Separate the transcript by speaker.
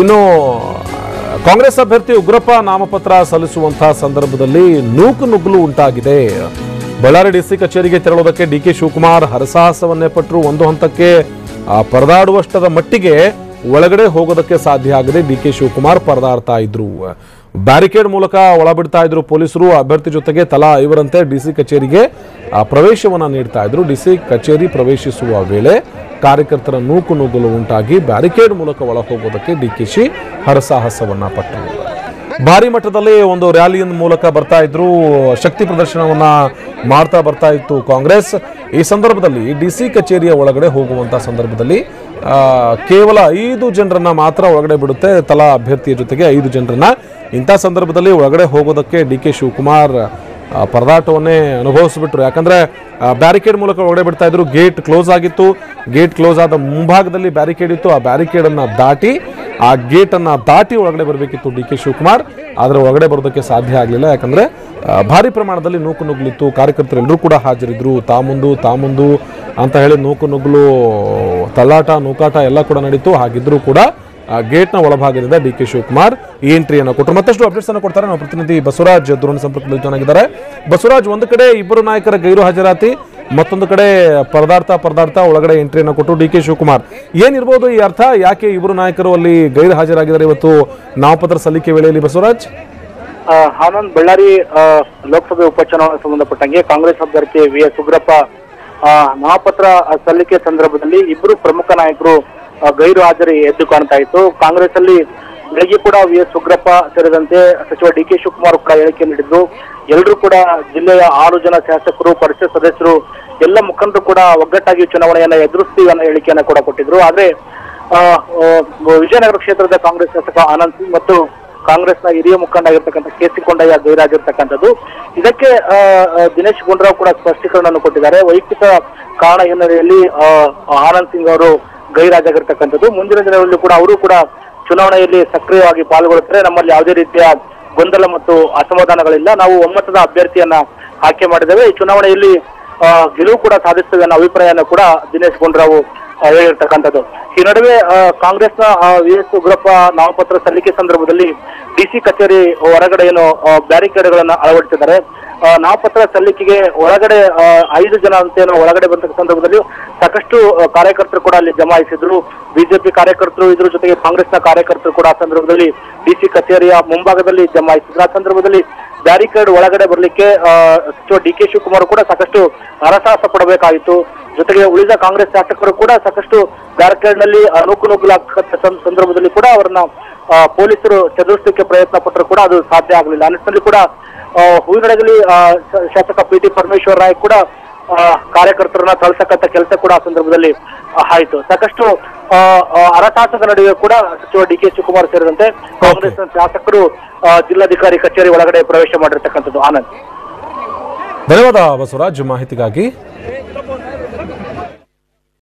Speaker 1: ಇನ್ನು ಕಾಂಗ್ರೆಸ್ ಅಭ್ಯರ್ಥಿ ಉಗ್ರಪ್ಪ ನಾಮಪತ್ರ ಸಲ್ಲಿಸುವಂತಹ ಸಂದರ್ಭದಲ್ಲಿ ನೂಕು ನುಗ್ಗಲು ಉಂಟಾಗಿದೆ. ಬಳ್ಳಾರಿ ಡಿಸಿ ಕಚೇರಿಗೆ ತೆರಳುವುದಕ್ಕೆ ಡಿ ಕೆ ಶಿವಕುಮಾರ್ ಹರಸಾಹಸವನ್ನೇ ಪಟ್ಟರು ಒಂದು ಹಂತಕ್ಕೆ ಪರದಾಡುವಷ್ಟದ ಮಟ್ಟಿಗೆ ಒಳಗಡೆ ಹೋಗೋದಕ್ಕೆ ಸಾಧ್ಯ ಆಗದೆ. ಡಿ ಕೆ ಶಿವಕುಮಾರ್ ಪರದಾಡ್ತಾ ಇದ್ರು. ಬ್ಯಾರಿಕೇಡ್ ಮೂಲಕ ಒಳಬಿಡ್ತಾ ಇದ್ರು ಪೊಲೀಸರು. ಅಭ್ಯರ್ಥಿ ಜೊತೆಗೆ ತಲಾ ಐವರಂತೆ ಡಿಸಿ ಕಚೇರಿಗೆ ಪ್ರವೇಶವನ್ನ ನೀಡ್ತಾ ಇದ್ರು. ಡಿಸಿ ಕಚೇರಿ ಪ್ರವೇಶಿಸುವ ವೇಳೆ ಕಾರ್ಯಕರ್ತರ ನೂಕು ನುಗ್ಗಲು ಉಂಟಾಗಿ ಬ್ಯಾರಿಕೇಡ್ ಮೂಲಕ ಒಳ ಹೋಗೋದಕ್ಕೆ ಡಿಕೆಶಿ ಹರಸಾಹಸವನ್ನ ಪಟ್ಟರು ಭಾರಿ ಮಟ್ಟದಲ್ಲಿ ಒಂದು ರ್ಯಾಲಿಯ ಮೂಲಕ ಬರ್ತಾ ಇದ್ರು. ಶಕ್ತಿ ಪ್ರದರ್ಶನವನ್ನ ಮಾಡ್ತಾ ಬರ್ತಾ ಇತ್ತು ಕಾಂಗ್ರೆಸ್. ಈ ಸಂದರ್ಭದಲ್ಲಿ ಡಿಸಿ ಕಚೇರಿಯ ಒಳಗಡೆ ಹೋಗುವಂತ ಸಂದರ್ಭದಲ್ಲಿ ಕೇವಲ ಐದು ಜನರನ್ನ ಮಾತ್ರ ಒಳಗಡೆ ಬಿಡುತ್ತೆ. ತಲಾ ಅಭ್ಯರ್ಥಿಯ ಜೊತೆಗೆ ಐದು ಜನರನ್ನ ಇಂಥ ಸಂದರ್ಭದಲ್ಲಿ ಒಳಗಡೆ ಹೋಗೋದಕ್ಕೆ ಡಿ ಕೆ ಶಿವಕುಮಾರ್ ಪರದಾಟವನ್ನೇ ಅನುಭವಿಸ್ಬಿಟ್ರು. ಯಾಕಂದ್ರೆ ಬ್ಯಾರಿಕೇಡ್ ಮೂಲಕ ಒಳಗಡೆ ಬಿಡ್ತಾ ಇದ್ರು ಗೇಟ್ ಕ್ಲೋಸ್ ಆಗಿತ್ತು. ಗೇಟ್ ಕ್ಲೋಸ್ ಆದ ಮುಂಭಾಗದಲ್ಲಿ ಬ್ಯಾರಿಕೇಡ್ ಇತ್ತು. ಆ ಬ್ಯಾರಿಕೇಡನ್ನು ದಾಟಿ, ಆ ಗೇಟನ್ನು ದಾಟಿ ಒಳಗಡೆ ಬರಬೇಕಿತ್ತು ಡಿ ಕೆ ಶಿವಕುಮಾರ್. ಆದ್ರೆ ಒಳಗಡೆ ಬರೋದಕ್ಕೆ ಸಾಧ್ಯ ಆಗಲಿಲ್ಲ. ಯಾಕಂದ್ರೆ ಭಾರಿ ಪ್ರಮಾಣದಲ್ಲಿ ನೂಕು ನುಗ್ಲಿತ್ತು. ಕಾರ್ಯಕರ್ತರೆಲ್ಲರೂ ಕೂಡ ಹಾಜರಿದ್ದರು ತಾಮುಂದು ತಾಮುಂದು ಅಂತ ಹೇಳಿ ನೂಕು ನುಗ್ಲು ತಳ್ಳಾಟ ನೂಕಾಟ ಎಲ್ಲ ಕೂಡ ನಡೀತು. ಹಾಗಿದ್ದರೂ ಕೂಡ ಗೇಟ್ನ ಒಳಭಾಗದಿಂದ ಡಿ ಕೆ ಶಿವಕುಮಾರ್ ಎಂಟ್ರಿಯನ್ನು ಕೊಟ್ಟರು. ಮತ್ತಷ್ಟು ಅಪ್ಡೇಟ್ಸ್ ಅನ್ನು ಕೊಡ್ತಾರೆ. ನಮ್ಮ ಪ್ರತಿನಿಧಿ ಬಸವರಾಜ್ ದೂರ ಸಂಪರ್ಕದಲ್ಲಿ ಚೆನ್ನಾಗಿದ್ದಾರೆ ಬಸವರಾಜ್, ಒಂದು ಕಡೆ ಇಬ್ಬರು ನಾಯಕರ ಗೈರು ಹಾಜರಾತಿ, ಮತ್ತೊಂದು ಕಡೆ ಪರದಾರ್ಥ ಪರದಾರ್ಥ ಒಳಗಡೆ ಎಂಟ್ರಿಯನ್ನು ಕೊಟ್ಟು ಡಿ ಕೆ ಶಿವಕುಮಾರ್. ಏನಿರ್ಬೋದು ಈ ಅರ್ಥ? ಯಾಕೆ ಇಬ್ಬರು ನಾಯಕರು ಅಲ್ಲಿ ಗೈರು ಹಾಜರಾಗಿದ್ದಾರೆ ಇವತ್ತು ನಾಮಪತ್ರ ಸಲ್ಲಿಕೆ ವೇಳೆಯಲ್ಲಿ ಬಸವರಾಜ್?
Speaker 2: ಆನಂದ್ ಬಳ್ಳಾರಿ ಲೋಕಸಭೆ ಉಪಚುನಾವಣೆ ಸಂಬಂಧಪಟ್ಟಂಗೆ ಕಾಂಗ್ರೆಸ್ ಅಭ್ಯರ್ಥಿ ವಿ ಎಸ್ ಉಗ್ರಪ್ಪ ನಾಮಪತ್ರ ಸಲ್ಲಿಕೆ ಸಂದರ್ಭದಲ್ಲಿ ಇಬ್ಬರು ಪ್ರಮುಖ ನಾಯಕರು ಗೈರು ಹಾಜರಿ ಎದ್ದು ಕಾಣ್ತಾ ಇತ್ತು. ಕಾಂಗ್ರೆಸ್ ಅಲ್ಲಿ ಬೆಳಗ್ಗೆ ಕೂಡ ವಿ ಎಸ್ ಉಗ್ರಪ್ಪ ಸೇರಿದಂತೆ ಸಚಿವ ಡಿ ಕೆ ಶಿವಕುಮಾರ್ ಕೂಡ ಹೇಳಿಕೆ ನೀಡಿದ್ರು ಎಲ್ಲರೂ ಕೂಡ ಜಿಲ್ಲೆಯ ಆರು ಜನ ಶಾಸಕರು, ಪರಿಷತ್ ಸದಸ್ಯರು, ಎಲ್ಲ ಮುಖಂಡರು ಕೂಡ ಒಗ್ಗಟ್ಟಾಗಿ ಚುನಾವಣೆಯನ್ನ ಎದುರಿಸ್ತೀವಿ ಅನ್ನೋ ಹೇಳಿಕೆಯನ್ನ ಕೂಡ ಕೊಟ್ಟಿದ್ರು. ಆದ್ರೆ ವಿಜಯನಗರ ಕ್ಷೇತ್ರದ ಕಾಂಗ್ರೆಸ್ ಶಾಸಕ ಆನಂದ್ ಸಿಂಗ್ ಮತ್ತು ಕಾಂಗ್ರೆಸ್ನ ಹಿರಿಯ ಮುಖಂಡ ಆಗಿರ್ತಕ್ಕಂಥ ಕೆ ಸಿ ಕೊಂಡಯ್ಯ ಗೈರಾಗಿರ್ತಕ್ಕಂಥದ್ದು. ಇದಕ್ಕೆ ದಿನೇಶ್ ಗುಂಡೂರಾವ್ ಕೂಡ ಸ್ಪಷ್ಟೀಕರಣವನ್ನು ಕೊಟ್ಟಿದ್ದಾರೆ. ವೈಯಕ್ತಿಕ ಕಾರಣ ಹಿನ್ನೆಲೆಯಲ್ಲಿ ಆನಂದ್ ಸಿಂಗ್ ಅವರು ಗೈರಾಜಾಗಿರ್ತಕ್ಕಂಥದ್ದು. ಮುಂದಿನ ದಿನಗಳಲ್ಲಿ ಕೂಡ ಅವರು ಕೂಡ ಚುನಾವಣೆಯಲ್ಲಿ ಸಕ್ರಿಯವಾಗಿ ಪಾಲ್ಗೊಳ್ಳುತ್ತಾರೆ ನಮ್ಮಲ್ಲಿ ಯಾವುದೇ ರೀತಿಯ ಗೊಂದಲ ಮತ್ತು ಅಸಮಾಧಾನಗಳಿಲ್ಲ. ನಾವು ಒಮ್ಮತದ ಅಭ್ಯರ್ಥಿಯನ್ನ ಆಯ್ಕೆ ಮಾಡಿದ್ದೇವೆ. ಈ ಚುನಾವಣೆಯಲ್ಲಿ ಗೆಲುವು ಕೂಡ ಸಾಧಿಸ್ತೇವೆ ಅನ್ನೋ ಅಭಿಪ್ರಾಯನ ಕೂಡ ದಿನೇಶ್ ಗುಂಡೂರಾವ್ ಹೇಳಿರ್ತಕ್ಕಂಥದ್ದು. ಈ ನಡುವೆ ಕಾಂಗ್ರೆಸ್ನ ವಿ ಎಸ್ ಉಗ್ರಪ್ಪ ನಾಮಪತ್ರ ಸಲ್ಲಿಕೆ ಸಂದರ್ಭದಲ್ಲಿ ಡಿಸಿ ಕಚೇರಿ ಹೊರಗಡೆ ಏನು ಬ್ಯಾರಿಕೇಡ್ಗಳನ್ನ ಅಳವಡಿಸಿದ್ದಾರೆ. ನಾಮಪತ್ರ ಸಲ್ಲಿಕೆಗೆ ಒಳಗಡೆ ಐದು ಜನ ಅಂತೇನೋ ಒಳಗಡೆ ಬಂದ ಸಂದರ್ಭದಲ್ಲಿ ಸಾಕಷ್ಟು ಕಾರ್ಯಕರ್ತರು ಕೂಡ ಅಲ್ಲಿ ಜಮಾಯಿಸಿದ್ರು ಬಿಜೆಪಿ ಕಾರ್ಯಕರ್ತರು, ಇದ್ರ ಜೊತೆಗೆ ಕಾಂಗ್ರೆಸ್ನ ಕಾರ್ಯಕರ್ತರು ಕೂಡ ಆ ಸಂದರ್ಭದಲ್ಲಿ ಡಿಸಿ ಕಚೇರಿಯ ಮುಂಭಾಗದಲ್ಲಿ ಜಮಾಯಿಸಿದ್ರು ಆ ಸಂದರ್ಭದಲ್ಲಿ ಬ್ಯಾರಿಕೇಡ್ ಒಳಗಡೆ ಬರಲಿಕ್ಕೆ ಸಚಿವ ಡಿ ಕೆ ಶಿವಕುಮಾರ್ ಕೂಡ ಸಾಕಷ್ಟು ಹರಸಾಹಸ ಪಡಬೇಕಾಯಿತು. ಜೊತೆಗೆ ಉಳಿದ ಕಾಂಗ್ರೆಸ್ ಶಾಸಕರು ಕೂಡ ಸಾಕಷ್ಟು ಬ್ಯಾರಿಕೇಡ್ನಲ್ಲಿ ನೂಕು ನುಗ್ಗಲಾಗತ್ತ ಸಂದರ್ಭದಲ್ಲಿ ಕೂಡ ಅವರನ್ನ ಪೊಲೀಸರು ಚದುರಿಸಲಿಕ್ಕೆ ಪ್ರಯತ್ನ ಪಟ್ಟರು ಕೂಡ ಅದು ಸಾಧ್ಯ ಆಗಲಿಲ್ಲ. ಆ ಕೂಡ ಹೂವಿನಡಗಲಿ ಶಾಸಕ ಪಿ ಟಿ ಪರಮೇಶ್ವರ ರಾಯ್ ಕೂಡ ಕಾರ್ಯಕರ್ತರನ್ನ ತಳ್ಸಕ್ಕಂತ ಕೆಲಸ ಕೂಡ ಆ ಸಂದರ್ಭದಲ್ಲಿ ಆಯ್ತು. ಸಾಕಷ್ಟು ಆ, ಅರಸಾಸದ ನಡುವೆ ಕೂಡ ಸಚಿವ ಡಿ ಕೆ ಶಿವಕುಮಾರ್ ಸೇರಿದಂತೆ ಕಾಂಗ್ರೆಸ್ ಶಾಸಕರು ಜಿಲ್ಲಾಧಿಕಾರಿ ಕಚೇರಿ ಒಳಗಡೆ ಪ್ರವೇಶ ಮಾಡಿರ್ತಕ್ಕಂಥದ್ದು ಆನಂದ್.
Speaker 1: ಧನ್ಯವಾದ ಬಸವರಾಜ್. ಮಾಹಿತಿಗಾಗಿ